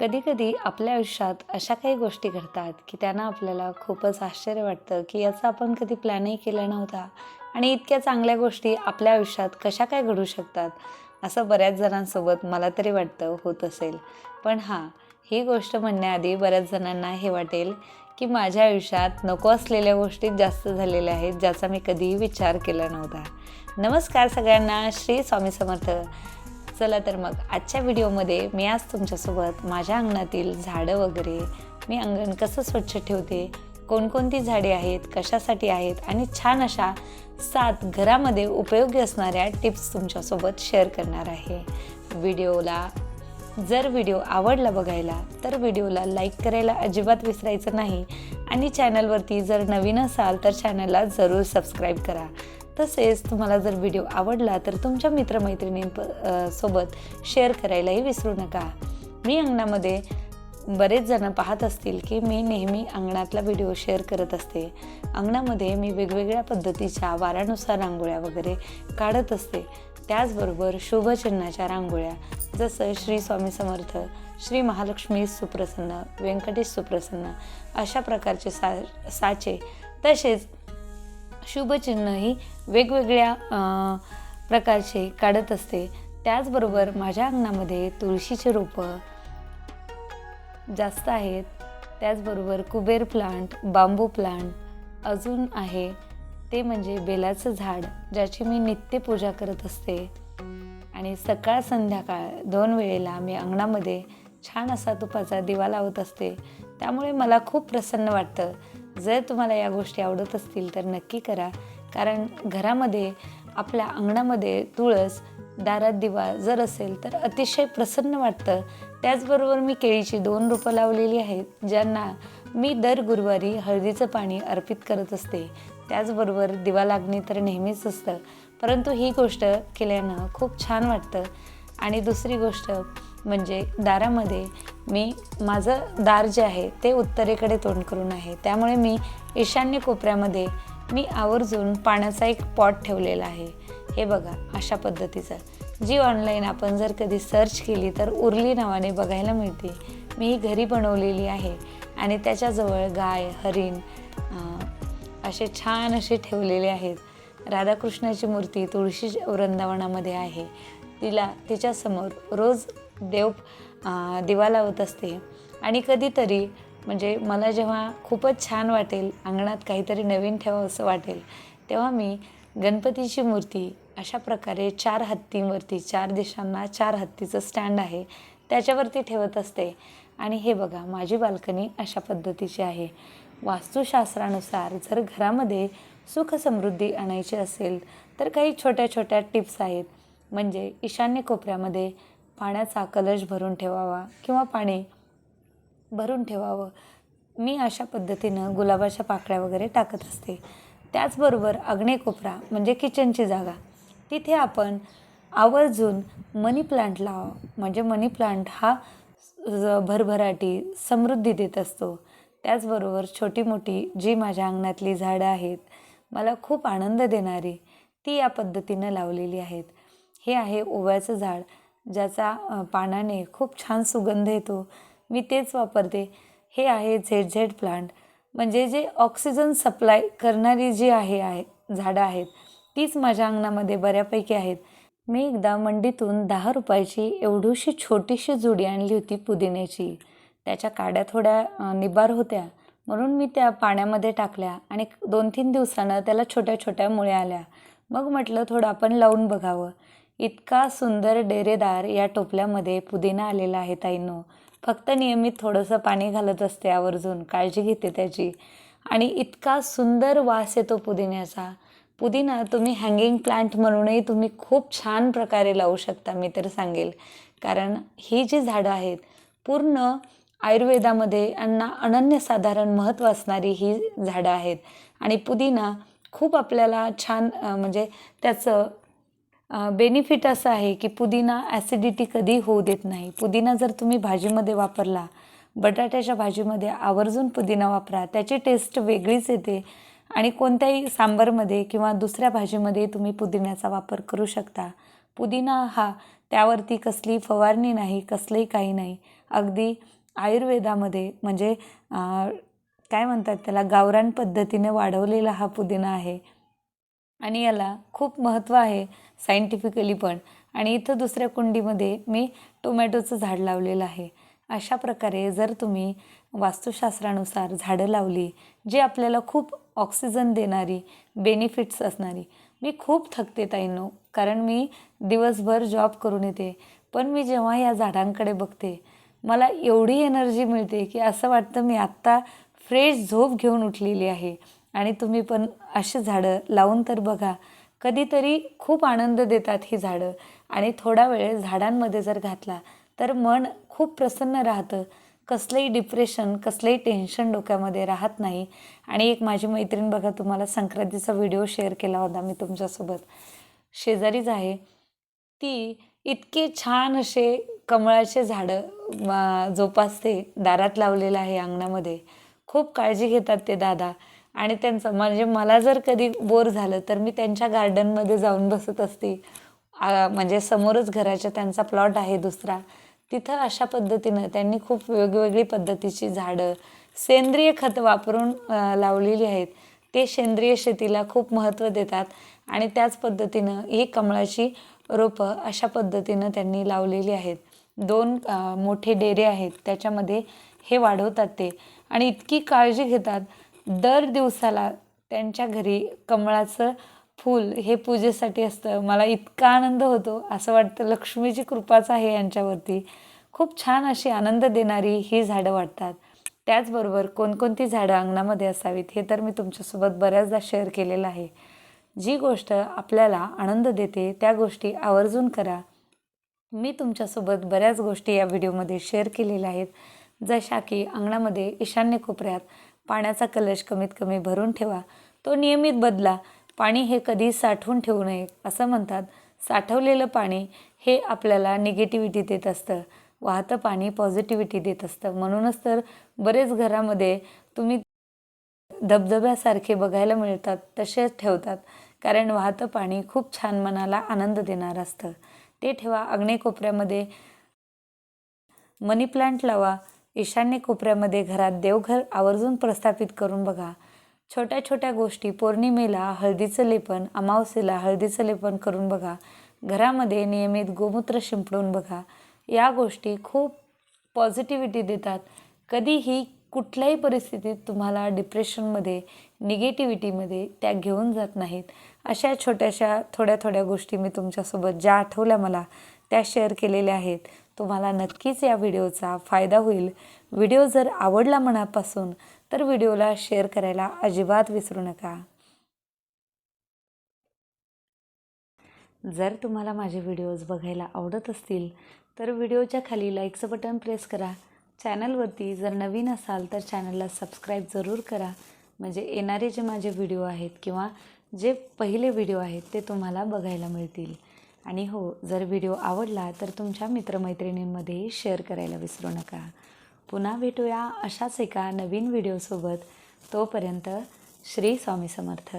कधीकधी आपल्या आयुष्यात अशा काही गोष्टी घडतात की त्यांना आपल्याला खूपच आश्चर्य वाटतं की याचा आपण कधी प्लॅनही केला नव्हता. आणि इतक्या चांगल्या गोष्टी आपल्या आयुष्यात कशा काय घडू शकतात असं बऱ्याच जणांसोबत मला तरी वाटतं होत असेल. पण हां ही गोष्ट म्हणण्याआधी बऱ्याच जणांना हे वाटेल की माझ्या आयुष्यात नको असलेल्या गोष्टी जास्त झालेल्या आहेत ज्याचा मी कधीही विचार केला नव्हता. नमस्कार सगळ्यांना श्री स्वामी समर्थ. चला तर मग आजच्या व्हिडिओमध्ये मी आज तुमच्यासोबत माझ्या अंगणातील झाडं वगैरे मी अंगण कसं स्वच्छ ठेवते कोणकोणती झाडे आहेत कशासाठी आहेत आणि छान अशा सात घरामध्ये उपयोगी असणाऱ्या टिप्स तुमच्यासोबत शेअर करणार आहे. व्हिडिओला जर व्हिडिओ आवडला बघायला तर व्हिडिओला लाईक करायला अजिबात विसरायचं नाही. आणि चॅनलवरती जर नवीन असाल तर चॅनलला जरूर सबस्क्राईब करा. तसेच तुम्हाला जर व्हिडिओ आवडला तर तुमच्या मित्रमैत्रिणीं सोबत शेअर करायलाही विसरू नका. मी अंगणामध्ये बरेच जण पाहत असतील की मी नेहमी अंगणातला व्हिडिओ शेअर करत असते. अंगणामध्ये मी वेगवेगळ्या पद्धतीच्या वारानुसार रांगोळ्या वगैरे काढत असते. त्याचबरोबर शुभचिन्हाच्या रांगोळ्या जसं श्री स्वामी समर्थ श्री महालक्ष्मी सुप्रसन्न व्यंकटेश सुप्रसन्न अशा प्रकारचे सा साचे तसेच शुभचिन्हही वेगवेगळ्या प्रकारचे काढत असते. त्याचबरोबर माझ्या अंगणामध्ये तुळशीचे रोपं जास्त आहेत. त्याचबरोबर कुबेर प्लांट बांबू प्लांट अजून आहे. ते म्हणजे बेलाचं झाड ज्याची मी नित्य पूजा करत असते. आणि सकाळ संध्याकाळ दोन वेळेला मी अंगणामध्ये छान असा तुपाचा दिवा लावत असते. त्यामुळे मला खूप प्रसन्न वाटतं. जर तुम्हाला या गोष्टी आवडत असतील तर नक्की करा. कारण घरामध्ये आपल्या अंगणामध्ये तुळस दारात दिवा जर असेल तर अतिशय प्रसन्न वाटतं. त्याचबरोबर मी केळीची दोन रोपं लावलेली आहेत ज्यांना मी दर गुरुवारी हळदीचं पाणी अर्पित करत असते. त्याचबरोबर दिवा लागणे तर नेहमीच असतं. परंतु ही गोष्ट केल्यानं खूप छान वाटतं. आणि दुसरी गोष्ट म्हणजे दारामध्ये मी माझं दार जे आहे ते उत्तरेकडे तोंड करून आहे. त्यामुळे मी ईशान्य कोपऱ्यामध्ये मी आवर्जून पाण्याचा एक पॉट ठेवलेला आहे. हे बघा अशा पद्धतीचं. जी ऑनलाईन आपण जर कधी सर्च केली तर उरली नावाने बघायला मिळते. मी ही घरी बनवलेली आहे आणि त्याच्याजवळ गाय हरिण असे छान असे ठेवलेले आहेत. राधाकृष्णाची मूर्ती तुळशी वृंदावनामध्ये आहे. तिला तिच्यासमोर रोज देव दिवा लावत असते. आणि कधीतरी म्हणजे मला जेव्हा खूपच छान वाटेल अंगणात काहीतरी नवीन ठेवावं असं वाटेल तेव्हा मी गणपतीची मूर्ती अशा प्रकारे चार हत्तींवरती चार दिशांना चार हत्तीचं स्टँड आहे त्याच्यावरती ठेवत असते. आणि हे बघा माझी बाल्कनी अशा पद्धतीची आहे. वास्तुशास्त्रानुसार जर घरामध्ये सुख समृद्धी आणायची असेल तर काही छोट्या छोट्या टिप्स आहेत. म्हणजे ईशान्य कोपऱ्यामध्ये पाण्याचा कलश भरून ठेवावा किंवा पाणी भरून ठेवावं. मी अशा पद्धतीनं गुलाबाच्या पाकळ्या वगैरे टाकत असते. त्याचबरोबर अग्नेकोपरा म्हणजे किचनची जागा. तिथे आपण आवर्जून मनी प्लांट लावा. म्हणजे मनी प्लांट हा ज- भरभराटी समृद्धी देत असतो. त्याचबरोबर छोटी मोठी जी माझ्या अंगणातली झाडं आहेत मला खूप आनंद देणारी ती या पद्धतीनं लावलेली आहेत. हे आहे ओव्याचं झाड. ज्याचा पानाने खूप छान सुगंध येतो. मी तेच वापरते. हे आहे झेड झेड प्लांट. म्हणजे जे ऑक्सिजन सप्लाय करणारी जी आहे आहे झाडं आहेत तीच माझ्या अंगणामध्ये बऱ्यापैकी आहेत. मी एकदा मंडीतून दहा रुपयाची एवढीशी छोटीशी जुडी आणली होती पुदिन्याची. त्याच्या काड्या थोड्या निबार होत्या. म्हणून मी त्या पाण्यामध्ये टाकल्या आणि दोन तीन दिवसानं त्याला छोट्या छोट्या मुळ्या आल्या. मग म्हटलं थोडं आपण लावून बघावं. इतका सुंदर डेरेदार या टोपल्यामध्ये पुदिना आलेला आहे ताईंनो. फक्त नियमित थोडंसं पाणी घालत असते आवर्जून काळजी घेते त्याची. आणि इतका सुंदर वास येतो पुदिन्याचा. पुदिना तुम्ही हँगिंग प्लांट म्हणूनही तुम्ही खूप छान प्रकारे लावू शकता मी तर सांगेल. कारण ही जी झाडं आहेत पूर्ण आयुर्वेदामध्ये यांना अनन्यसाधारण महत्त्व असणारी ही झाडं आहेत. आणि पुदिना खूप आपल्याला छान म्हणजे त्याचं बेनिफिट असं आहे की पुदिना ॲसिडिटी कधी होऊ देत नाही. पुदिना जर तुम्ही भाजीमध्ये वापरला बटाट्याच्या भाजीमध्ये आवर्जून पुदिना वापरा त्याची टेस्ट वेगळीच येते आणि कोणत्याही सांबारमध्ये किंवा दुसऱ्या भाजीमध्ये तुम्ही पुदिन्याचा वापर करू शकता. पुदिना हा त्यावरती कसली फवारणी नाही कसलंही काही नाही. अगदी आयुर्वेदामध्ये म्हणजे काय म्हणतात त्याला गावरान पद्धतीने वाढवलेला हा पुदिना आहे. आणि याला खूप महत्त्व आहे सायंटिफिकली पण. आणि इथं दुसऱ्या कुंडीमध्ये मी टोमॅटोचं झाड लावलेलं आहे. अशा प्रकारे जर तुम्ही वास्तुशास्त्रानुसार झाडं लावली जी आपल्याला खूप ऑक्सिजन देणारी बेनिफिट्स असणारी. मी खूप थकते ताईंनो कारण मी दिवसभर जॉब करून येते. पण मी जेव्हा या झाडांकडे बघते मला एवढी एनर्जी मिळते की असं वाटतं मी आत्ता फ्रेश झोप घेऊन उठलेली आहे. आणि तुम्ही पण अशी झाडं लावून तर बघा. कधीतरी खूप आनंद देतात ही झाडं. आणि थोडा वेळ झाडांमध्ये जर घातला तर मन खूप प्रसन्न राहतं. कसलंही डिप्रेशन कसलंही टेन्शन डोक्यामध्ये राहत नाही. आणि एक माझी मैत्रीण बघा तुम्हाला संक्रांतीचा व्हिडिओ शेअर केला होता मी तुमच्यासोबत. शेजारीच आहे. ती इतके छान असे कमळाचे झाडं जोपासते दारात लावलेलं आहे अंगणामध्ये. खूप काळजी घेतात ते दादा. आणि त्यांचं म्हणजे मला जर कधी बोर झालं तर मी त्यांच्या गार्डनमध्ये जाऊन बसत असते. म्हणजे समोरच घराच्या त्यांचा प्लॉट आहे दुसरा. तिथं अशा पद्धतीनं त्यांनी खूप वेगवेगळी पद्धतीची झाडं सेंद्रिय खत वापरून लावलेली आहेत. ते सेंद्रिय शेतीला खूप महत्त्व देतात आणि त्याच पद्धतीनं ही कमळाची रोपं अशा पद्धतीनं त्यांनी लावलेली आहेत. दोन मोठे डेरे आहेत त्याच्यामध्ये हे वाढवतात ते. आणि इतकी काळजी घेतात दर दिवसाला त्यांच्या घरी कमळाचं फूल हे पूजेसाठी असतं. मला इतका आनंद होतो. असं वाटतं लक्ष्मीची कृपाच आहे यांच्यावरती. खूप छान अशी आनंद देणारी ही झाडं वाटतात. त्याचबरोबर कोणकोणती झाडं अंगणामध्ये असावीत हे तर मी तुमच्यासोबत बऱ्याचदा शेअर केलेलं आहे. जी गोष्ट आपल्याला आनंद देते त्या गोष्टी आवर्जून करा. मी तुमच्यासोबत बऱ्याच गोष्टी या व्हिडिओमध्ये शेअर केलेल्या आहेत. जशा की अंगणामध्ये ईशान्य कोपऱ्यात पाण्याचा कलश कमीत कमी भरून ठेवा. तो नियमित बदला. पाणी हे कधी साठवून ठेवू नये असं म्हणतात. साठवलेलं पाणी हे आपल्याला निगेटिव्हिटी देत असतं. वाहतं पाणी पॉझिटिव्हिटी देत असतं. म्हणूनच तर बरेच घरामध्ये तुम्ही धबधब्यासारखे बघायला मिळतात तसेच ठेवतात. कारण वाहतं पाणी खूप छान मनाला आनंद देणारं असतं. ते ठेवा. अग्नेकोपऱ्यामध्ये मनी प्लांट लावा. ईशान्य कोपऱ्यामध्ये घरात देवघर आवर्जून प्रस्थापित करून बघा. छोट्या छोट्या गोष्टी पौर्णिमेला हळदीचं लेपन अमावस्येला हळदीचं लेपन करून बघा. घरामध्ये नियमित गोमूत्र शिंपडून बघा. या गोष्टी खूप पॉझिटिव्हिटी देतात. कधीही कुठल्याही परिस्थितीत तुम्हाला डिप्रेशनमध्ये निगेटिव्हिटीमध्ये त्या घेऊन जात नाहीत. अशा छोट्याशा थोड्या थोड्या गोष्टी मी तुमच्यासोबत ज्या आठवल्या मला त्या शेअर केलेल्या आहेत. तुम्हाला नक्कीच या व्हिडिओचा फायदा होईल. व्हिडिओ जर आवडला मनापासून तर व्हिडिओला शेअर करायला अजिबात विसरू नका. जर तुम्हाला माझे व्हिडिओज बघायला आवडत असतील तर व्हिडिओच्या खाली लाईकचं बटन प्रेस करा. चॅनलवरती जर नवीन असाल तर चॅनलला सबस्क्राईब जरूर करा. म्हणजे येणारे जे माझे व्हिडिओ आहेत किंवा जे पहिले व्हिडिओ आहेत ते तुम्हाला बघायला मिळतील. आणि हो जर व्हिडिओ आवडला तर तुमच्या मित्रमैत्रिणींमध्ये शेअर करायला विसरू नका. पुन्हा भेटूया अशाच एका नवीन व्हिडिओसोबत. तोपर्यंत श्री स्वामी समर्थ.